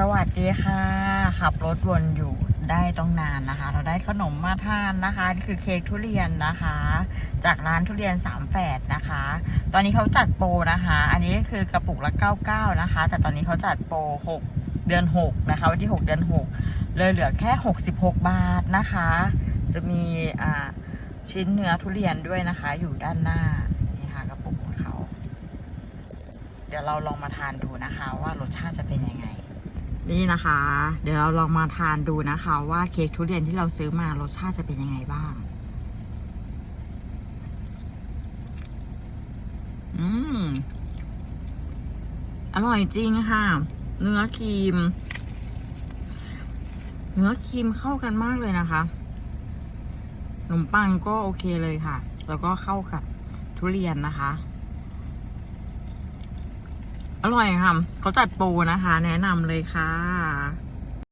สวัสดีค่ะ ขับรถวนอยู่ได้ต้องนานนะคะ เราได้ขนมมาทานนะคะนี่คือเค้กทุเรียนนะคะ จากร้านทุเรียนสามแฝดนะคะ ตอนนี้เขาจัดโปรนะคะ อันนี้คือกระปุกละ 99 นะคะ แต่ตอนนี้เขาจัดโปร 6 เดือน 6 นะคะ วันที่ 6 เดือน 6 เลยเหลือแค่ 66 บาทนะคะ จะมีอ่าชิ้นเนื้อทุเรียนด้วยนะคะ อยู่ด้านหน้านี่ค่ะกระปุกของเขา เดี๋ยวเราลองมาทานดูนะคะว่ารสชาติจะเป็นยังไง นี่นะคะ เดี๋ยวเราลองมาทานดูนะคะ ว่าเค้กทุเรียนที่เราซื้อมารสชาติจะเป็นยังไงบ้าง อืม อร่อยจริงค่ะ เนื้อครีม เนื้อครีมเข้ากันมากเลยนะคะขนมปังก็โอเคเลยค่ะ แล้วก็เข้ากับทุเรียนนะคะ อร่อยค่ะเขาจัดโปรนะคะ แนะนำเลยค่ะ